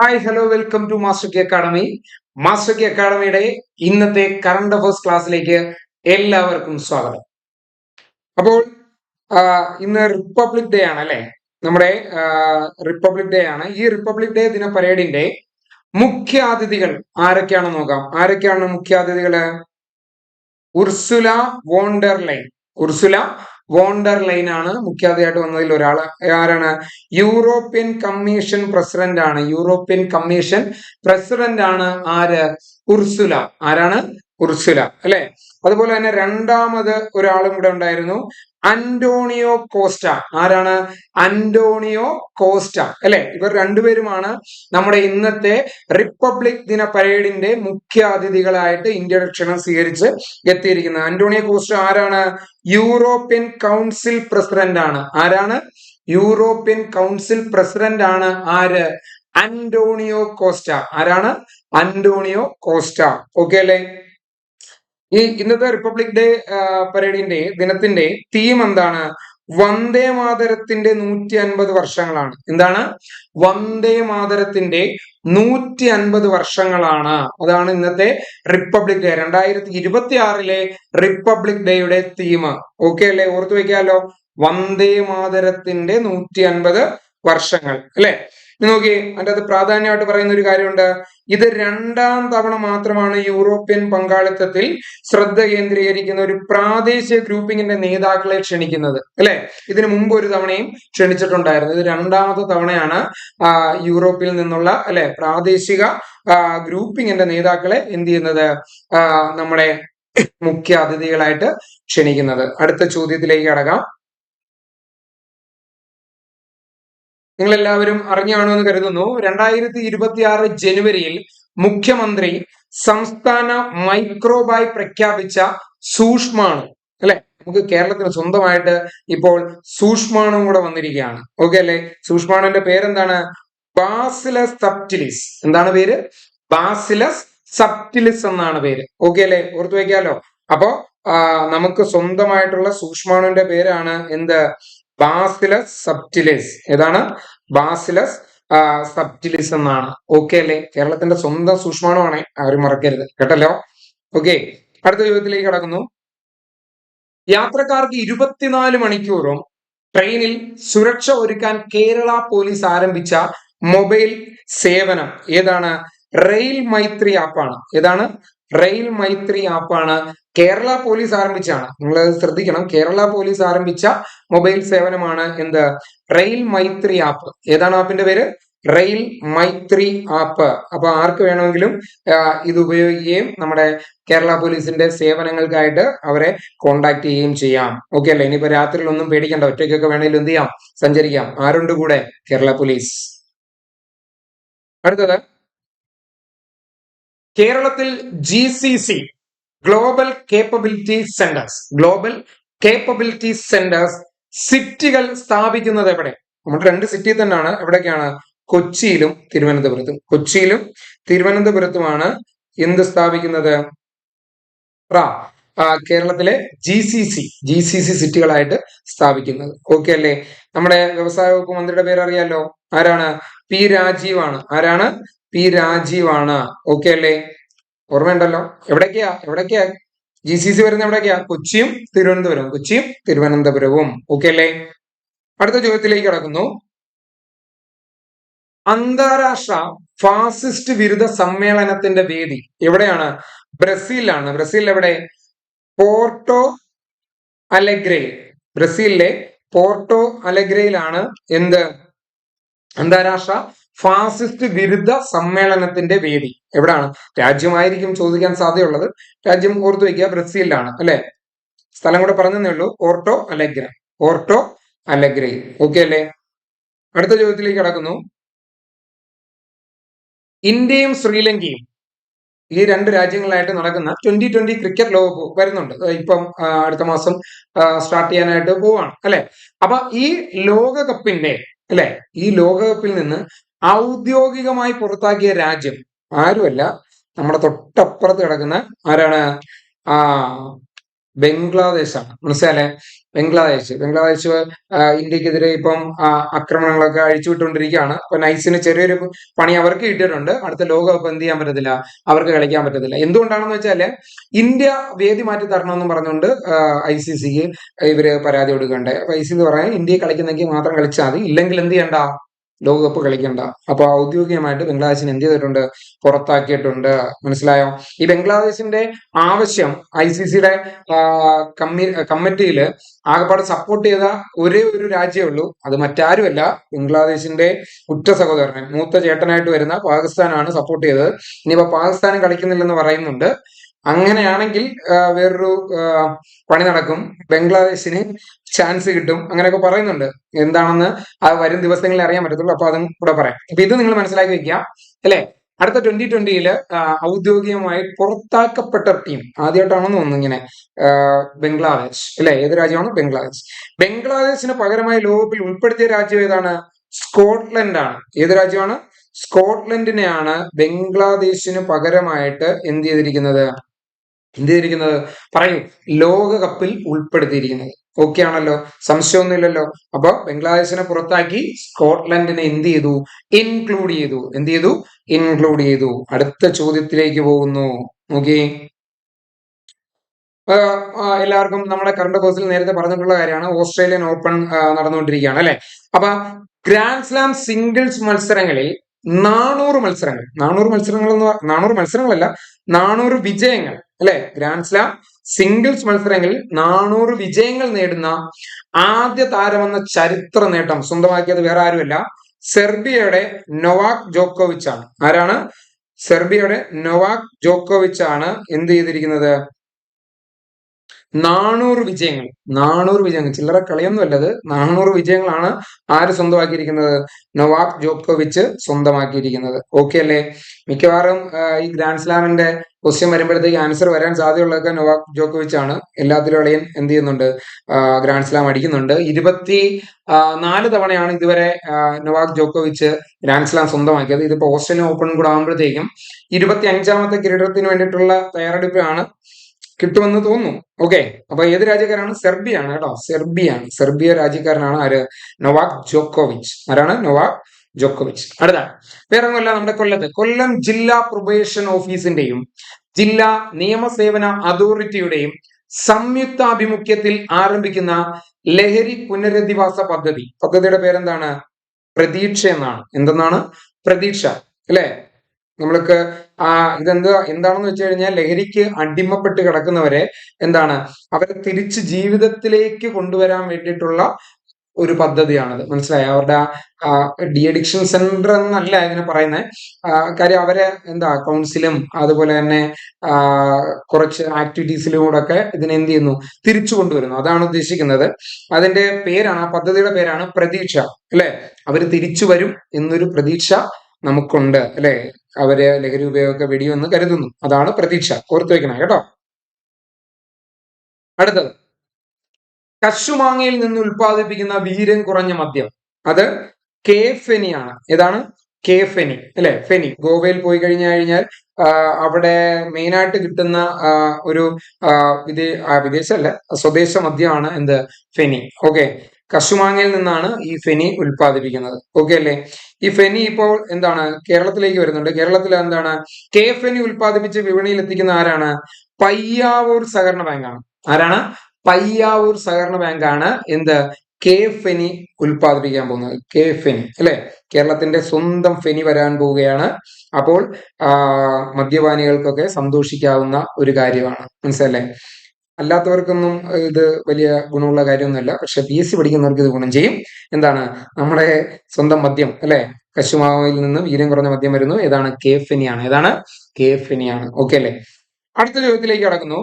Hi hello welcome to master key academy master key അക്കാഡമിയുടെ ഇന്നത്തെ current affairs ക്ലാസ്സിലേക്ക് എല്ലാവർക്കും സ്വാഗതം. അപ്പോൾ ഇന്ന് റിപ്പബ്ലിക് ഡേ ആണ് അല്ലെ? നമ്മുടെ റിപ്പബ്ലിക് ഡേ ആണ്. ഈ റിപ്പബ്ലിക് ഡേ ദിന പരേഡിന്റെ മുഖ്യ അതിഥികൾ ആരൊക്കെയാണെന്ന് നോക്കാം. ആരൊക്കെയാണ് മുഖ്യ അതിഥികൾ? Ursula von der Leyen. ഉർസുല വോണ്ടർലൈൻ ആണ് മുഖ്യാതിഥിയായിട്ട് വന്നതിൽ ഒരാൾ. ആരാണ്? യൂറോപ്യൻ കമ്മീഷൻ പ്രസിഡന്റ് ആണ് യൂറോപ്യൻ കമ്മീഷൻ പ്രസിഡന്റ് ആണ് ആര്? ഉർസുല. ആരാണ്? ഉർസുല. അല്ലെ? അതുപോലെ തന്നെ രണ്ടാമത് ഒരാളും ഇവിടെ ഉണ്ടായിരുന്നു. Antonio Costa. ആരാണ്? Antonio Costa. അല്ലെ? ഇവർ രണ്ടുപേരുമാണ് നമ്മുടെ ഇന്നത്തെ റിപ്പബ്ലിക് ദിന പരേഡിന്റെ മുഖ്യ അതിഥികളായിട്ട് ഇന്ത്യയുടെ ക്ഷണം സ്വീകരിച്ച് എത്തിയിരിക്കുന്നത്. അന്റോണിയോ കോസ്റ്റ ആരാണ്? യൂറോപ്യൻ കൗൺസിൽ പ്രസിഡന്റ് ആണ് ആരാണ്? യൂറോപ്യൻ കൗൺസിൽ പ്രസിഡന്റ് ആണ് ആര്? Antonio Costa. ആരാണ്? Antonio Costa. ഓക്കെ അല്ലേ? ഈ ഇന്നത്തെ റിപ്പബ്ലിക് ഡേ പരേഡിന്റെ ദിനത്തിന്റെ തീം എന്താണ്? വന്ദേ മാതരത്തിന്റെ നൂറ്റി അൻപത് വർഷങ്ങളാണ്. എന്താണ്? വന്ദേ മാതരത്തിന്റെ നൂറ്റി അൻപത് വർഷങ്ങളാണ്. അതാണ് ഇന്നത്തെ റിപ്പബ്ലിക് ഡേ രണ്ടായിരത്തി ഇരുപത്തി ആറിലെ റിപ്പബ്ലിക് ഡേയുടെ തീം ഓക്കെ അല്ലേ? ഓർത്തു വെക്കാലോ. വന്ദേ മാതരത്തിന്റെ നൂറ്റി അൻപത് വർഷങ്ങൾ. അല്ലെ? നോക്കി അതിന്റെ അത് പ്രാധാന്യമായിട്ട് പറയുന്ന ഒരു കാര്യമുണ്ട്. ഇത് രണ്ടാം തവണ മാത്രമാണ് യൂറോപ്യൻ പങ്കാളിത്തത്തിൽ ശ്രദ്ധ കേന്ദ്രീകരിക്കുന്ന ഒരു പ്രാദേശിക ഗ്രൂപ്പിങ്ങിന്റെ നേതാക്കളെ ക്ഷണിക്കുന്നത് അല്ലെ? ഇതിനു മുമ്പ് ഒരു തവണയും ക്ഷണിച്ചിട്ടുണ്ടായിരുന്നു. ഇത് രണ്ടാമത്തെ തവണയാണ് യൂറോപ്പിൽ നിന്നുള്ള അല്ലെ പ്രാദേശിക ഗ്രൂപ്പിങ്ങിന്റെ നേതാക്കളെ എന്ത് ചെയ്യുന്നത്? നമ്മുടെ മുഖ്യ അതിഥികളായിട്ട് ക്ഷണിക്കുന്നത്. അടുത്ത ചോദ്യത്തിലേക്ക് കടക്കാം. നിങ്ങൾ എല്ലാവരും അറിഞ്ഞാണോ എന്ന് കരുതുന്നു. രണ്ടായിരത്തി ഇരുപത്തി ആറ് ജനുവരിയിൽ മുഖ്യമന്ത്രി സംസ്ഥാന മൈക്രോബായി പ്രഖ്യാപിച്ച സൂക്ഷ്മാണ്. അല്ലെ? നമുക്ക് കേരളത്തിന് സ്വന്തമായിട്ട് ഇപ്പോൾ സൂക്ഷ്മാണും കൂടെ വന്നിരിക്കുകയാണ്. ഓക്കെ അല്ലെ? സൂക്ഷ്മാണുവിന്റെ പേരെന്താണ്? ബാസിലസ് സബ്റ്റിലിസ് എന്താണ് പേര്? ബാസിലസ് സബ്റ്റിലിസ് എന്നാണ് പേര്. ഓക്കെ അല്ലെ? ഓർത്തു വെക്കാലോ. അപ്പോ നമുക്ക് സ്വന്തമായിട്ടുള്ള സൂക്ഷ്മാണുവിന്റെ പേരാണ് എന്ത്? Bacillus subtilis. ഏതാണ്? ബാസിലസ് സബ്റ്റിലിസ് എന്നാണ്. ഓക്കെ അല്ലേ? കേരളത്തിന്റെ സ്വന്തം സൂക്ഷ്മാണുമാണ് ആരും മറക്കരുത്. കേട്ടല്ലോ? ഓക്കെ അടുത്ത ചോദ്യത്തിലേക്ക് കടക്കുന്നു. യാത്രക്കാർക്ക് ഇരുപത്തിനാല് മണിക്കൂറും ട്രെയിനിൽ സുരക്ഷ ഒരുക്കാൻ കേരള പോലീസ് ആരംഭിച്ച മൊബൈൽ സേവനം. ഏതാണ്? റെയിൽ മൈത്രി ആപ്പാണ്. ഏതാണ്? റെയിൽ മൈത്രി ആപ്പാണ് കേരള പോലീസ് ആരംഭിച്ചാണ് നിങ്ങൾ ശ്രദ്ധിക്കണം. കേരള പോലീസ് ആരംഭിച്ച മൊബൈൽ സേവനമാണ് എന്ത്? Rail Maitri app. ഏതാണ് ആപ്പിന്റെ പേര്? Rail Maitri app. അപ്പൊ ആർക്ക് വേണമെങ്കിലും ഇത് ഉപയോഗിക്കുകയും നമ്മുടെ കേരള പോലീസിന്റെ സേവനങ്ങൾക്കായിട്ട് അവരെ കോണ്ടാക്ട് ചെയ്യുകയും ചെയ്യാം. ഓക്കെ അല്ലേ? ഇനിയിപ്പോ രാത്രിയിൽ ഒന്നും പേടിക്കണ്ട. ഒറ്റയ്ക്കൊക്കെ വേണമെങ്കിലും എന്ത് ചെയ്യാം? സഞ്ചരിക്കാം. ആരുണ്ട് കൂടെ? കേരള പോലീസ്. അടുത്തത്. കേരളത്തിൽ G C C global capability centres global capability centres സിറ്റികൾ സ്ഥാപിക്കുന്നത് എവിടെ? നമ്മൾ രണ്ട് സിറ്റി തന്നെയാണ്. എവിടെയൊക്കെയാണ്? കൊച്ചിയിലും തിരുവനന്തപുരത്തും. കൊച്ചിയിലും തിരുവനന്തപുരത്തുമാണ് എന്ത് സ്ഥാപിക്കുന്നത്? കേരളത്തിലെ G C C G C C സിറ്റികളായിട്ട് സ്ഥാപിക്കുന്നത്. ഓക്കെ അല്ലേ? നമ്മുടെ വ്യവസായ വകുപ്പ് മന്ത്രിയുടെ പേര് അറിയാലോ ആരാണ്? പി രാജീവാണ്. ആരാണ്? പി രാജീവാണ്. ഓക്കെ അല്ലേ? ഓർമ്മയുണ്ടല്ലോ? എവിടേക്കാ? എവിടേക്കാ? ജി സി സി വരുന്ന എവിടേക്കാ? കൊച്ചിയും തിരുവനന്തപുരവും കൊച്ചിയും തിരുവനന്തപുരവും. ഓക്കെ അല്ലേ? അടുത്ത ചോദ്യത്തിലേക്ക് കടക്കുന്നു. അന്താരാഷ്ട്ര ഫാസിസ്റ്റ് വിരുദ്ധ സമ്മേളനത്തിന്റെ വേദി എവിടെയാണ്? ബ്രസീലാണ് ബ്രസീൽ എവിടെ? പോർട്ടോ അലഗ്രയിൽ ബ്രസീലിലെ പോർട്ടോ അലഗ്രയിലാണ്. എന്ത്? അന്താരാഷ്ട്ര ഫാസിസ്റ്റ് വിരുദ്ധ സമ്മേളനത്തിന്റെ വേദി. എവിടാണ്? രാജ്യമായിരിക്കും ചോദിക്കാൻ സാധ്യതയുള്ളത്. രാജ്യം ഓർത്തു വയ്ക്കുക ബ്രസീലിലാണ് അല്ലെ? സ്ഥലം കൂടെ പറഞ്ഞതേ ഉള്ളൂ. ഓർട്ടോ അലഗ്ര ഓർട്ടോ അലഗ്രയിൽ ഓക്കെ അല്ലേ? അടുത്ത ചോദ്യത്തിലേക്ക് കടക്കുന്നു. ഇന്ത്യയും ശ്രീലങ്കയും ഈ രണ്ട് രാജ്യങ്ങളായിട്ട് നടക്കുന്ന ട്വന്റി ട്വന്റി ക്രിക്കറ്റ് ലോകകപ്പ് വരുന്നുണ്ട്. ഇപ്പം അടുത്ത മാസം സ്റ്റാർട്ട് ചെയ്യാനായിട്ട് പോവാണ് അല്ലെ? അപ്പൊ ഈ ലോകകപ്പിന്റെ അല്ലെ? ഈ ലോകകപ്പിൽ നിന്ന് ഔദ്യോഗികമായി പുറത്താക്കിയ രാജ്യം ആരുമല്ല. നമ്മുടെ തൊട്ടപ്പുറത്ത് കിടക്കുന്ന ആരാണ്? ആ ബംഗ്ലാദേശാണ്. മനസ്സിലായല്ലേ? ബംഗ്ലാദേശ്. ബംഗ്ലാദേശ് ഇന്ത്യക്കെതിരെ ഇപ്പം ആക്രമണങ്ങളൊക്കെ അഴിച്ചുവിട്ടുകൊണ്ടിരിക്കുകയാണ്. അപ്പൊ നൈസിന് ചെറിയൊരു പണി അവർക്ക് കിട്ടിയിട്ടുണ്ട്. അടുത്ത ലോകകപ്പ് എന്ത് ചെയ്യാൻ പറ്റത്തില്ല? അവർക്ക് കളിക്കാൻ പറ്റത്തില്ല. എന്തുകൊണ്ടാണെന്ന് വെച്ചാൽ ഇന്ത്യ വേദി മാറ്റി തരണമെന്ന് പറഞ്ഞുകൊണ്ട് ഐ സി സിക്ക് ഇവർ പരാതി കൊടുക്കണ്ടേ അപ്പൊ ഐ സി സി പറയാൻ ഇന്ത്യ കളിക്കുന്നെങ്കിൽ മാത്രം കളിച്ചാൽ മതി. ഇല്ലെങ്കിൽ എന്ത് ചെയ്യണ്ട? ലോകകപ്പ് കളിക്കണ്ട. അപ്പൊ ഔദ്യോഗികമായിട്ട് ബംഗ്ലാദേശിനെ എന്ത് ചെയ്തിട്ടുണ്ട്? പുറത്താക്കിയിട്ടുണ്ട്. മനസ്സിലായോ? ഈ ബംഗ്ലാദേശിന്റെ ആവശ്യം ഐ സി സിയുടെ കമ്മി കമ്മിറ്റിയിൽ ആകെപ്പാട് സപ്പോർട്ട് ചെയ്ത ഒരേ ഒരു രാജ്യമേ ഉള്ളൂ. അത് മറ്റാരുമല്ല. ബംഗ്ലാദേശിന്റെ ഉറ്റ സഹോദരൻ മൂത്ത ചേട്ടനായിട്ട് വരുന്ന പാകിസ്ഥാനാണ് സപ്പോർട്ട് ചെയ്തത്. ഇനിയിപ്പോ പാകിസ്ഥാനും കളിക്കുന്നില്ലെന്ന് പറയുന്നുണ്ട്. അങ്ങനെയാണെങ്കിൽ വേറൊരു പണി നടക്കും. ബംഗ്ലാദേശിന് ചാൻസ് കിട്ടും. അങ്ങനെയൊക്കെ പറയുന്നുണ്ട്. എന്താണെന്ന് ആ വരും ദിവസങ്ങളിൽ അറിയാൻ പറ്റത്തുള്ളൂ. അപ്പൊ അതും കൂടെ പറയാം. അപ്പൊ ഇത് നിങ്ങൾ മനസ്സിലാക്കി വെക്കുക അല്ലെ? അടുത്ത ട്വന്റി ട്വന്റിയിൽ ഔദ്യോഗികമായി പുറത്താക്കപ്പെട്ട ടീം ആദ്യമായിട്ടാണെന്ന് തോന്നുന്നു ഇങ്ങനെ ബംഗ്ലാദേശ് അല്ലെ? ഏത് രാജ്യമാണ് ബംഗ്ലാദേശ്. ബംഗ്ലാദേശിന് പകരമായി ലോകകപ്പിൽ ഉൾപ്പെടുത്തിയ രാജ്യം ഏതാണ്? സ്കോട്ട്ലൻഡ് ആണ് ഏത് രാജ്യമാണ്? സ്കോട്ട്ലൻഡിനെയാണ് ബംഗ്ലാദേശിന് പകരമായിട്ട് എന്ത് ചെയ്തിരിക്കുന്നത്? എന്ത് ചെയ്തിരിക്കുന്നത് പറയൂ. ലോകകപ്പിൽ ഉൾപ്പെടുത്തിയിരിക്കുന്നത്. ഓക്കെ ആണല്ലോ. സംശയമൊന്നുമില്ലല്ലോ. അപ്പൊ ബംഗ്ലാദേശിനെ പുറത്താക്കി സ്കോട്ട്ലൻഡിനെ എന്ത് ചെയ്തു? ഇൻക്ലൂഡ് ചെയ്തു. എന്ത് ചെയ്തു? ഇൻക്ലൂഡ് ചെയ്തു. അടുത്ത ചോദ്യത്തിലേക്ക് പോകുന്നു. നോക്കി എല്ലാവർക്കും നമ്മുടെ കറണ്ട് കോഴ്സിൽ നേരത്തെ പറഞ്ഞിട്ടുള്ള കാര്യമാണ്. ഓസ്ട്രേലിയൻ ഓപ്പൺ നടന്നുകൊണ്ടിരിക്കുകയാണ് അല്ലെ? അപ്പൊ ഗ്രാൻഡ് സ്ലാം സിംഗിൾസ് മത്സരങ്ങളിൽ നാനൂറ് മത്സരങ്ങൾ. നാനൂറ് മത്സരങ്ങൾ എന്ന് നാനൂറ് മത്സരങ്ങളല്ല നാനൂറ് വിജയങ്ങൾ. അല്ലെ? ഗ്രാൻഡ് സ്ലാം സിംഗിൾസ് മത്സരങ്ങളിൽ നാനൂറ് വിജയങ്ങൾ നേടുന്ന ആദ്യ താരമെന്ന ചരിത്ര നേട്ടം. സ്വന്തമാക്കിയത് വേറെ ആരുമല്ല. സെർബിയയുടെ നൊവാക് ജോക്കോവിച്ച് ആണ് ആരാണ്? സെർബിയയുടെ നൊവാക് ജോക്കോവിച്ച് ആണ് എന്ത് ചെയ്തിരിക്കുന്നത്? നാനൂറ് വിജയങ്ങൾ. നാനൂറ് വിജയങ്ങൾ. ചില്ലറ കളിയൊന്നും അല്ലത് നാനൂറ് വിജയങ്ങളാണ് ആര് സ്വന്തമാക്കിയിരിക്കുന്നത്? നൊവാക് ജോക്കോവിച്ച് സ്വന്തമാക്കിയിരിക്കുന്നത്. ഓക്കെ അല്ലേ? മിക്കവാറും ഈ ഗ്രാൻഡ് സ്ലാമിന്റെ ക്വസ്റ്റ്യൻ വരുമ്പോഴത്തേക്ക് ആൻസർ വരാൻ സാധ്യതയുള്ളതൊക്കെ നൊവാക് ജോക്കോവിച്ച് ആണ് എല്ലാത്തിലും എന്ത് ചെയ്യുന്നുണ്ട്? ഗ്രാൻഡ് സ്ലാം അടിക്കുന്നുണ്ട്. ഇരുപത്തി നാല് തവണയാണ് ഇതുവരെ നൊവാക് ജോക്കോവിച്ച് ഗ്രാൻഡ് സ്ലാം സ്വന്തമാക്കിയത്. ഇതിപ്പോ ഓസ്ട്രേലിയൻ ഓപ്പൺ കൂടെ ആകുമ്പോഴത്തേക്കും ഇരുപത്തി അഞ്ചാമത്തെ കിരീടത്തിന് വേണ്ടിയിട്ടുള്ള തയ്യാറെടുപ്പാണ് കിട്ടുമെന്ന് തോന്നുന്നു ഓക്കെ അപ്പൊ ഏത് രാജ്യക്കാരാണ്? സെർബിയാണ് കേട്ടോ. സെർബിയാണ്. സെർബിയ രാജ്യക്കാരനാണ് ആര്? നൊവാക് ജോക്കോവിച്ച്. ആരാണ്? നൊവാക് ജോക്കോവിച്ച്. അടുത്ത. വേറെ ഒന്നുമല്ല നമ്മുടെ കൊല്ലത്ത്. കൊല്ലം ജില്ലാ പ്രൊബേഷൻ ഓഫീസിന്റെയും ജില്ലാ നിയമസേവന അതോറിറ്റിയുടെയും സംയുക്താഭിമുഖ്യത്തിൽ ആരംഭിക്കുന്ന ലഹരി പുനരധിവാസ പദ്ധതി. പദ്ധതിയുടെ പേരെന്താണ്? പ്രതീക്ഷ എന്നാണ്. എന്തെന്നാണ്? പ്രതീക്ഷ. അല്ലെ? നമ്മൾക്ക് ആ ഇതെന്ത് എന്താണെന്ന് വെച്ച് കഴിഞ്ഞാൽ ലഹരിക്ക് അടിമപ്പെട്ട് കിടക്കുന്നവരെ എന്താണ് അവരെ തിരിച്ച് ജീവിതത്തിലേക്ക് കൊണ്ടുവരാൻ വേണ്ടിയിട്ടുള്ള ഒരു പദ്ധതിയാണത്. മനസ്സിലായി? അവരുടെ ഡി അഡിക്ഷൻ സെന്റർ എന്നല്ല ഇതിനെ പറയുന്നത് കാര്യം അവരെ എന്താ കൗൺസിലും അതുപോലെ തന്നെ കുറച്ച് ആക്ടിവിറ്റീസിലൂടെ ഒക്കെ ഇതിനെ എന്ത് ചെയ്യുന്നു തിരിച്ചു കൊണ്ടുവരുന്നു. അതാണ് ഉദ്ദേശിക്കുന്നത്. അതിന്റെ പേരാണ് ആ പദ്ധതിയുടെ പേരാണ് പ്രതീക്ഷ. അല്ലെ? അവർ തിരിച്ചു വരും എന്നൊരു പ്രതീക്ഷ നമുക്കുണ്ട്. അല്ലെ? അവർ ലഹരി ഉപയോഗമൊക്കെ വെടിയുമെന്ന് കരുതുന്നു. അതാണ് പ്രതീക്ഷ. ഓർത്തു വെക്കണം കേട്ടോ? അടുത്തത്. കശുമാങ്ങയിൽ നിന്ന് ഉൽപ്പാദിപ്പിക്കുന്ന വീര്യം കുറഞ്ഞ മദ്യം. അത് കേഫെനിയാണ്. ഏതാണ്? കേഫെനി അല്ലെ? ഫെനി. ഗോവയിൽ പോയി കഴിഞ്ഞു കഴിഞ്ഞാൽ അവിടെ മെയിനായിട്ട് കിട്ടുന്ന ഒരു വിദേശ അല്ല സ്വദേശ മദ്യമാണ് എന്ത്? ഫെനി. ഓക്കെ. കശുമാങ്ങയിൽ നിന്നാണ് ഈ ഫെനി ഉൽപ്പാദിപ്പിക്കുന്നത്. ഓക്കെ അല്ലേ? ഈ ഫെനി ഇപ്പോൾ എന്താണ്? കേരളത്തിലേക്ക് വരുന്നുണ്ട്. കേരളത്തിൽ എന്താണ്? കെ ഫെനി ഉൽപ്പാദിപ്പിച്ച് വിപണിയിൽ എത്തിക്കുന്ന ആരാണ്? പയ്യാവൂർ സഹകരണ ബാങ്കാണ് ആരാണ്? പയ്യാവൂർ സഹകരണ ബാങ്കാണ് എന്ത്? കെ ഫെനി ഉൽപ്പാദിപ്പിക്കാൻ പോകുന്നത്. കെ ഫെനി അല്ലെ? കേരളത്തിന്റെ സ്വന്തം ഫെനി വരാൻ പോവുകയാണ്. അപ്പോൾ മദ്യപാനികൾക്കൊക്കെ സന്തോഷിക്കാവുന്ന ഒരു കാര്യമാണ്. മനസ്സിലല്ലേ അല്ലാത്തവർക്കൊന്നും ഇത് വലിയ ഗുണമുള്ള കാര്യമൊന്നുമല്ല. പക്ഷെ പി എസ് സി പഠിക്കുന്നവർക്ക് ഇത് ഗുണം ചെയ്യും. എന്താണ്? നമ്മുടെ സ്വന്തം മദ്യം അല്ലെ? കശുമാവിൽ നിന്ന് വീര്യം കുറഞ്ഞ മദ്യം വരുന്നു. ഏതാണ് കേഫിനിയാണ്. ഏതാണ് കേഫിനിയാണ്. ഓക്കെ അല്ലെ? അടുത്ത ചോദ്യത്തിലേക്ക് കടക്കുന്നു.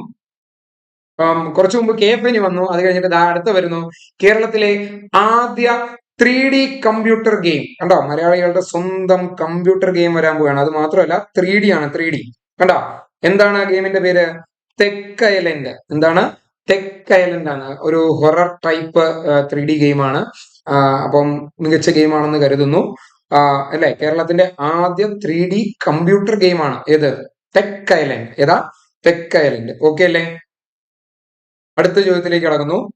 കുറച്ചു മുമ്പ് കെ എഫ് എനി വന്നു. അത് കഴിഞ്ഞിട്ട് അടുത്ത വരുന്നു. കേരളത്തിലെ ആദ്യ ത്രീ ഡി കമ്പ്യൂട്ടർ ഗെയിം കണ്ടോ? മലയാളികളുടെ സ്വന്തം കമ്പ്യൂട്ടർ ഗെയിം വരാൻ പോവുകയാണ്. അത് മാത്രമല്ല ത്രീ ഡി ആണ് ത്രീ ഡി കണ്ടോ? എന്താണ് ഗെയിമിന്റെ പേര്? തെക്ക് ഐലൻഡ് എന്താണ്? തെക്ക് ഐലൻഡ് ആണ് ഒരു ഹൊറർ ടൈപ്പ് ത്രീ ഡി ഗെയിമാണ്. അപ്പം മികച്ച ഗെയിമാണെന്ന് കരുതുന്നു. അല്ലെ? കേരളത്തിന്റെ ആദ്യ ത്രീ ഡി കമ്പ്യൂട്ടർ ഗെയിമാണ്. ഏത്? ടെക് ഐലൻഡ് ഏതാ? ടെക് ഐലൻഡ് ഓക്കെ അല്ലേ? അടുത്ത ചോദ്യത്തിലേക്ക് കടക്കുന്നു.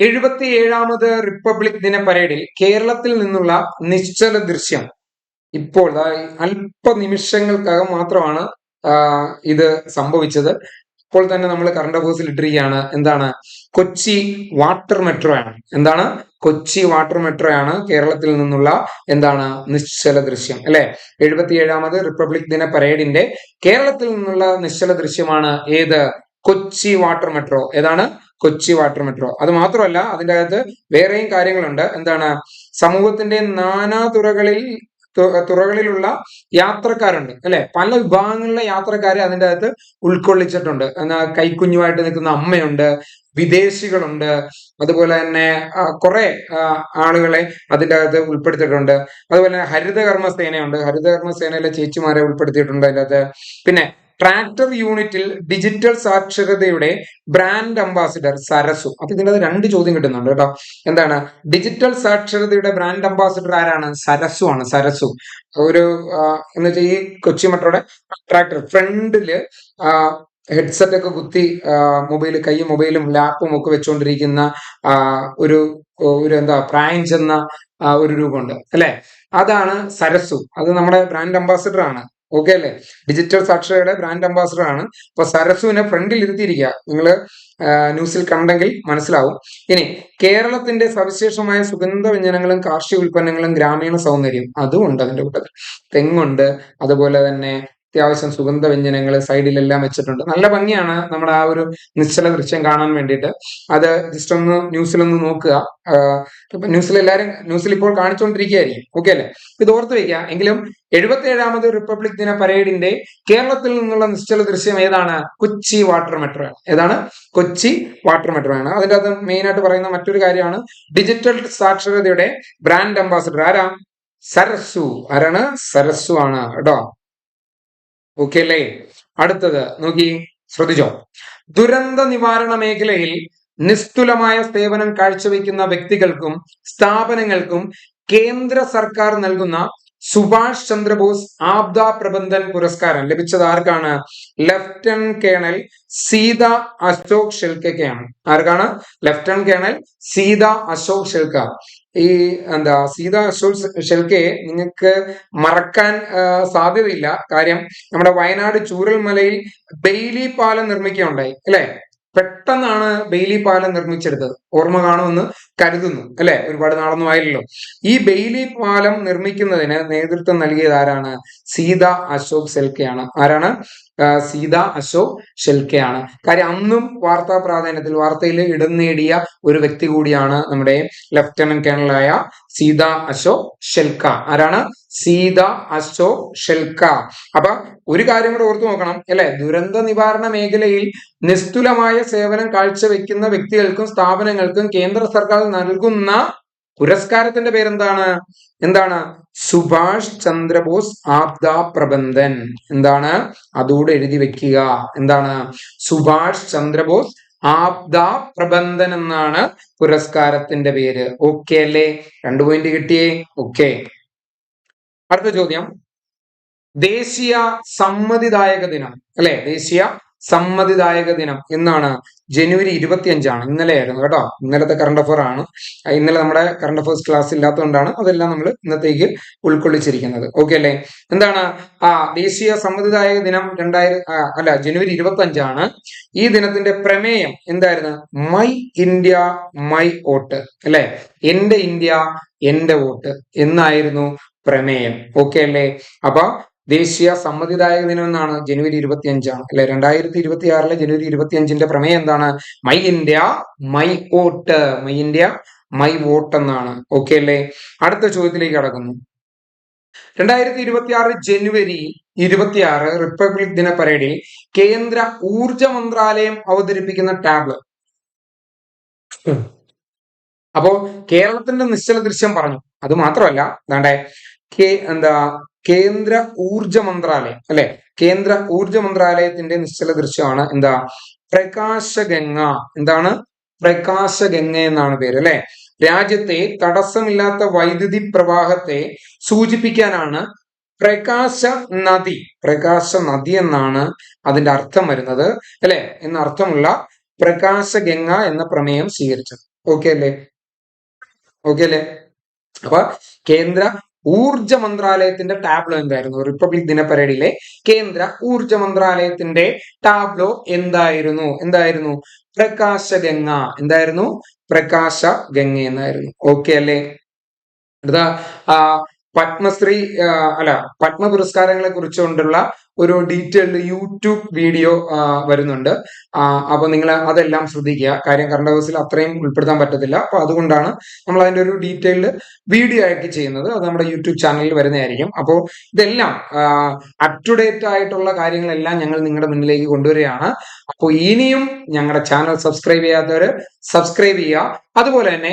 എഴുപത്തിയേഴാമത് റിപ്പബ്ലിക് ദിന പരേഡിൽ കേരളത്തിൽ നിന്നുള്ള നിശ്ചല ദൃശ്യം. ഇപ്പോൾ അല്പനിമിഷങ്ങൾക്കകം അല്പ നിമിഷങ്ങൾക്കകം മാത്രമാണ് ഇത് സംഭവിച്ചത്. ഇപ്പോൾ തന്നെ നമ്മൾ കറണ്ട് അഫേഴ്സിൽ ഇട്ടിരിക്കുകയാണ്. എന്താണ്? കൊച്ചി വാട്ടർ മെട്രോ ആണ്. എന്താണ്? കൊച്ചി വാട്ടർ മെട്രോ ആണ് കേരളത്തിൽ നിന്നുള്ള എന്താണ് നിശ്ചല ദൃശ്യം. അല്ലെ? എഴുപത്തി ഏഴാമത് റിപ്പബ്ലിക് ദിന പരേഡിന്റെ കേരളത്തിൽ നിന്നുള്ള നിശ്ചല ദൃശ്യമാണ് ഏത്? കൊച്ചി വാട്ടർ മെട്രോ ഏതാണ്? കൊച്ചി വാട്ടർ മെട്രോ അത് മാത്രമല്ല അതിന്റെ അകത്ത് വേറെയും കാര്യങ്ങളുണ്ട്. എന്താണ്? സമൂഹത്തിന്റെ നാനാ തുറകളിൽ തു- തുറകളിലുള്ള യാത്രക്കാരുണ്ട് അല്ലെ? പല വിഭാഗങ്ങളിലെ യാത്രക്കാരെ അതിന്റെ അകത്ത് ഉൾക്കൊള്ളിച്ചിട്ടുണ്ട്. എന്നാ കൈക്കുഞ്ഞുമായിട്ട് നിൽക്കുന്ന അമ്മയുണ്ട് വിദേശികളുണ്ട് അതുപോലെ തന്നെ കുറെ ആളുകളെ അതിന്റെ അകത്ത് ഉൾപ്പെടുത്തിയിട്ടുണ്ട്. അതുപോലെ തന്നെ ഹരിതകർമ്മ സേനയുണ്ട് ഹരിതകർമ്മ സേനയിലെ ചേച്ചിമാരെ ഉൾപ്പെടുത്തിയിട്ടുണ്ട് അതിന്റെ അകത്ത്. പിന്നെ ട്രാക്ടർ യൂണിറ്റിൽ ഡിജിറ്റൽ സാക്ഷരതയുടെ ബ്രാൻഡ് അംബാസിഡർ സരസു. അപ്പൊ ഇതിന്റെ രണ്ട് ചോദ്യം കിട്ടുന്നുണ്ട് കേട്ടോ. എന്താണ്? ഡിജിറ്റൽ സാക്ഷരതയുടെ ബ്രാൻഡ് അംബാസിഡർ ആരാണ്? സരസു ആണ്. സരസു. ഒരു എന്ന് വെച്ചാൽ ഈ കൊച്ചി മെട്രോയുടെ ട്രാക്ടർ ഫ്രണ്ടിൽ ഹെഡ്സെറ്റ് ഒക്കെ കുത്തി മൊബൈൽ കൈ മൊബൈലും ലാപ്പും ഒക്കെ വെച്ചുകൊണ്ടിരിക്കുന്ന ഒരു ഒരു എന്താ പ്രായം ചെന്ന ഒരു രൂപമുണ്ട്. അല്ലെ? അതാണ് സരസു. അത് നമ്മുടെ ബ്രാൻഡ് അംബാസിഡർ ആണ്. ഓക്കെ അല്ലേ? ഡിജിറ്റൽ സാക്ഷരയുടെ ബ്രാൻഡ് അംബാസിഡർ ആണ്. അപ്പൊ സരസുവിനെ ഫ്രണ്ടിൽ ഇരുത്തിയിരിക്കുക. നിങ്ങൾ ന്യൂസിൽ കണ്ടെങ്കിൽ മനസ്സിലാവും. ഇനി കേരളത്തിന്റെ സവിശേഷമായ സുഗന്ധ വ്യഞ്ജനങ്ങളും കാർഷിക ഉൽപ്പന്നങ്ങളും ഗ്രാമീണ സൗന്ദര്യം. അതും ഉണ്ട് അതിന്റെ കൂട്ടത്തിൽ. തെങ്ങുണ്ട് അതുപോലെ തന്നെ അത്യാവശ്യം സുഗന്ധ വ്യഞ്ജനങ്ങൾ സൈഡിലെല്ലാം വെച്ചിട്ടുണ്ട്. നല്ല ഭംഗിയാണ് നമ്മുടെ ആ ഒരു നിശ്ചല ദൃശ്യം കാണാൻ വേണ്ടിയിട്ട്. അത് ജസ്റ്റ് ഒന്ന് ന്യൂസിലൊന്ന് നോക്കുക. ന്യൂസിൽ എല്ലാവരും ന്യൂസിൽ ഇപ്പോൾ കാണിച്ചുകൊണ്ടിരിക്കുകയായിരിക്കും ഓക്കെ അല്ലേ? ഇത് ഓർത്ത് വയ്ക്കുക എങ്കിലും എഴുപത്തി ഏഴാമത് റിപ്പബ്ലിക് ദിന പരേഡിന്റെ കേരളത്തിൽ നിന്നുള്ള നിശ്ചല ദൃശ്യം ഏതാണ്? കൊച്ചി വാട്ടർ മെട്രോ ആണ്. ഏതാണ്? കൊച്ചി വാട്ടർ മെട്രോ ആണ്. അതിന്റെ അത് മെയിൻ ആയിട്ട് പറയുന്ന മറ്റൊരു കാര്യമാണ്. ഡിജിറ്റൽ സാക്ഷരതയുടെ ബ്രാൻഡ് അംബാസിഡർ ആരാ? സരസു. ആരാണ്? സരസു ആണ് കേട്ടോ. ഓക്കെ അല്ലേ? അടുത്തത് നോക്കി ശ്രദ്ധിച്ചോ. ദുരന്ത നിവാരണ മേഖലയിൽ നിസ്തുലമായ സേവനം കാഴ്ചവെക്കുന്ന വ്യക്തികൾക്കും സ്ഥാപനങ്ങൾക്കും കേന്ദ്ര സർക്കാർ നൽകുന്ന സുഭാഷ് ചന്ദ്രബോസ് ആബ്ദ പ്രബന്ധൻ പുരസ്കാരം ലഭിച്ചത് ആർക്കാണ്? ലഫ്റ്റനന്റ് കേണൽ സീത അശോക് ഷെൽക്കയ്ക്കാണ്. ആർക്കാണ്? Lieutenant colonel Sita Ashok Shelke. ഈ എന്താ സീത അശോക് ഷെൽക്കയെ നിങ്ങൾക്ക് മറക്കാൻ സാധ്യതയില്ല. കാര്യം നമ്മുടെ വയനാട് ചൂരൽമലയിൽ ബെയിലി പാലം നിർമ്മിക്കുകയുണ്ടായി അല്ലെ? പെട്ടെന്നാണ് ബെയിലി പാലം നിർമ്മിച്ചെടുത്തത്. ഓർമ്മ കാണുമെന്ന് കരുതുന്നു അല്ലെ? ഒരുപാട് നാളൊന്നും ആയില്ലല്ലോ. ഈ ബെയിലി പാലം നിർമ്മിക്കുന്നതിന് നേതൃത്വം നൽകിയത് ആരാണ്? സീത അശോക് സെൽക്കയാണ്. ആരാണ്? സീത അശോക് ഷെൽക്കെയാണ് കാര്യം അന്നും വാർത്താ പ്രാധാന്യത്തിൽ വാർത്തയിൽ ഇടം നേടിയ ഒരു വ്യക്തി കൂടിയാണ് നമ്മുടെ ലഫ്റ്റനന്റ് കേണലായ സീത അശോ ഷെൽക്ക. ആരാണ്? സീത അശോ ഷെൽക്ക. അപ്പൊ ഒരു കാര്യം കൂടെ ഓർത്തു നോക്കണം അല്ലെ? ദുരന്ത നിവാരണ മേഖലയിൽ നിസ്തുലമായ സേവനം കാഴ്ചവെക്കുന്ന വ്യക്തികൾക്കും സ്ഥാപനങ്ങൾക്കും കേന്ദ്ര സർക്കാർ നൽകുന്ന പുരസ്കാരത്തിന്റെ പേരെന്താണ്? എന്താണ്? സുഭാഷ് ചന്ദ്രബോസ് ആബ്ദ പ്രബന്ധൻ. എന്താണ്? അതോടെ എഴുതി വെക്കുക. എന്താണ്? സുഭാഷ് ചന്ദ്രബോസ് ആബ്ദ പ്രബന്ധൻ എന്നാണ് പുരസ്കാരത്തിന്റെ പേര്. ഓക്കെ അല്ലേ? രണ്ടു പോയിന്റ് കിട്ടിയേ. ഓക്കെ. അടുത്ത ചോദ്യം. ദേശീയ സമ്മതിദായക ദിനം. അല്ലെ? ദേശീയ സമ്മതിദായക ദിനം എന്നാണ് ജനുവരി ഇരുപത്തിയഞ്ചാണ്. ഇന്നലെ ആയിരുന്നു കേട്ടോ. ഇന്നലത്തെ കറണ്ട് അഫയർ ആണ്. ഇന്നലെ നമ്മുടെ കറണ്ട് അഫയേഴ്സ് ക്ലാസ് ഇല്ലാത്തതുകൊണ്ടാണ് അതെല്ലാം നമ്മൾ ഇന്നത്തേക്ക് ഉൾക്കൊള്ളിച്ചിരിക്കുന്നത്. ഓക്കെ അല്ലേ? എന്താണ്? ആ ദേശീയ സമ്മതിദായക ദിനം രണ്ടായിരം അല്ല ജനുവരി ഇരുപത്തി അഞ്ചാണ് ഈ ദിനത്തിന്റെ പ്രമേയം എന്തായിരുന്നു? മൈ ഇന്ത്യ മൈ വോട്ട് അല്ലെ? എന്റെ ഇന്ത്യ എന്റെ വോട്ട് എന്നായിരുന്നു പ്രമേയം. ഓക്കെ അല്ലേ? അപ്പൊ ദേശീയ സമ്മതിദായക ദിനം എന്നാണ് ജനുവരി ഇരുപത്തി അഞ്ചാണ് അല്ലെ? രണ്ടായിരത്തി ഇരുപത്തി ആറിലെ ജനുവരി ഇരുപത്തി അഞ്ചിന്റെ പ്രമേയം എന്താണ്? My India my vote my India my vote എന്നാണ്. ഓക്കെ അല്ലേ? അടുത്ത ചോദ്യത്തിലേക്ക് കടക്കുന്നു. രണ്ടായിരത്തി ഇരുപത്തി ആറ് ജനുവരി ഇരുപത്തിയാറ് റിപ്പബ്ലിക് ദിന പരേഡിൽ കേന്ദ്ര ഊർജ മന്ത്രാലയം അവതരിപ്പിക്കുന്ന ടാബ്. അപ്പോ കേരളത്തിന്റെ നിശ്ചല ദൃശ്യം പറഞ്ഞു. അത് മാത്രമല്ല കെ എന്താ കേന്ദ്ര ഊർജ മന്ത്രാലയം അല്ലെ? കേന്ദ്ര ഊർജ മന്ത്രാലയത്തിന്റെ നിശ്ചല ദൃശ്യമാണ് എന്താ? പ്രകാശഗംഗ. എന്താണ്? പ്രകാശഗംഗ എന്നാണ് പേര് അല്ലെ? രാജ്യത്തെ തടസ്സമില്ലാത്ത വൈദ്യുതി പ്രവാഹത്തെ സൂചിപ്പിക്കാനാണ് പ്രകാശ നദി. പ്രകാശ നദി എന്നാണ് അതിന്റെ അർത്ഥം വരുന്നത് അല്ലെ? എന്ന അർത്ഥമുള്ള പ്രകാശഗംഗ എന്ന പ്രമേയം സ്വീകരിച്ചത്. ഓക്കെ അല്ലേ? ഓക്കെ അല്ലേ? അപ്പൊ കേന്ദ്ര ഊർജ മന്ത്രാലയത്തിന്റെ ടാബ്ലോ എന്തായിരുന്നു? റിപ്പബ്ലിക് ദിന പരേഡിലെ കേന്ദ്ര ഊർജ മന്ത്രാലയത്തിന്റെ ടാബ്ലോ എന്തായിരുന്നു? എന്തായിരുന്നു? പ്രകാശഗംഗ എന്തായിരുന്നു? പ്രകാശ ഗംഗ എന്നായിരുന്നു. ഓക്കെ അല്ലേ? അടുത്ത പത്മശ്രീ അല്ല പത്മ പുരസ്കാരങ്ങളെ കുറിച്ചുകൊണ്ടുള്ള ഒരു ഡീറ്റെയിൽഡ് യൂട്യൂബ് വീഡിയോ വരുന്നുണ്ട്. അപ്പൊ നിങ്ങൾ അതെല്ലാം ശ്രദ്ധിക്കുക. കാര്യം കറണ്ട് ഹൗസിൽ അത്രയും ഉൾപ്പെടുത്താൻ പറ്റത്തില്ല. അപ്പൊ അതുകൊണ്ടാണ് നമ്മൾ അതിന്റെ ഒരു ഡീറ്റെയിൽഡ് വീഡിയോ ആയിട്ട് ചെയ്യുന്നത്. അത് നമ്മുടെ യൂട്യൂബ് ചാനലിൽ വരുന്നതായിരിക്കും. അപ്പോൾ ഇതെല്ലാം അപ് ടു ഡേറ്റ് ആയിട്ടുള്ള കാര്യങ്ങളെല്ലാം ഞങ്ങൾ നിങ്ങളുടെ മുന്നിലേക്ക് കൊണ്ടുവരികയാണ്. അപ്പോൾ ഇനിയും ഞങ്ങളുടെ ചാനൽ സബ്സ്ക്രൈബ് ചെയ്യാത്തവർ സബ്സ്ക്രൈബ് ചെയ്യുക. അതുപോലെ തന്നെ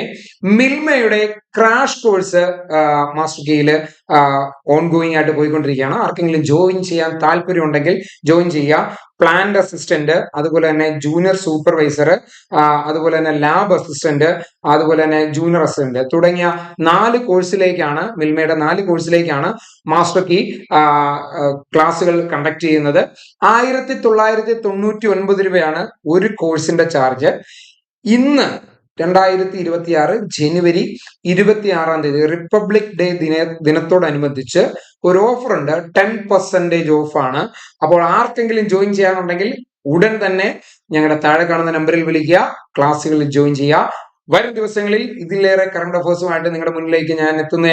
മിൽമയുടെ ക്രാഷ് കോഴ്സ് മാസ്റ്റർ കീയിൽ ഓൺ ഗോയിങ് ആയിട്ട് പോയിക്കൊണ്ടിരിക്കുകയാണ്. ആർക്കെങ്കിലും ജോയിൻ ചെയ്യാൻ താല്പര്യം ഉണ്ടെങ്കിൽ ജോയിൻ ചെയ്യുക. പ്ലാന്റ് അസിസ്റ്റന്റ് അതുപോലെ തന്നെ ജൂനിയർ സൂപ്പർവൈസർ അതുപോലെ തന്നെ ലാബ് അസിസ്റ്റന്റ് അതുപോലെ തന്നെ ജൂനിയർ അസിസ്റ്റന്റ് തുടങ്ങിയ നാല് കോഴ്സിലേക്കാണ് മിൽമയുടെ നാല് കോഴ്സിലേക്കാണ് മാസ്റ്റർ കീ ക്ലാസ്സുകൾ കണ്ടക്ട് ചെയ്യുന്നത്. ആയിരത്തി തൊള്ളായിരത്തി തൊണ്ണൂറ്റി ഒൻപത് രൂപയാണ് ഒരു കോഴ്സിന്റെ ചാർജ് ഇന്ന് രണ്ടായിരത്തി ഇരുപത്തി ആറ് ജനുവരി ഇരുപത്തി ആറാം തീയതി റിപ്പബ്ലിക് ഡേ ദിന ദിനത്തോടനുബന്ധിച്ച് ഒരു ഓഫർ ഉണ്ട്. ടെൻ പെർസെന്റേജ് ഓഫ് ആണ്. അപ്പോൾ ആർക്കെങ്കിലും ജോയിൻ ചെയ്യാനുണ്ടെങ്കിൽ ഉടൻ തന്നെ ഞങ്ങളുടെ താഴെ കാണുന്ന നമ്പറിൽ വിളിക്കുക ക്ലാസ്സുകളിൽ ജോയിൻ ചെയ്യുക. വരും ദിവസങ്ങളിൽ ഇതിലേറെ കറണ്ട് അഫേഴ്സുമായിട്ട് നിങ്ങളുടെ മുന്നിലേക്ക് ഞാൻ എത്തുന്ന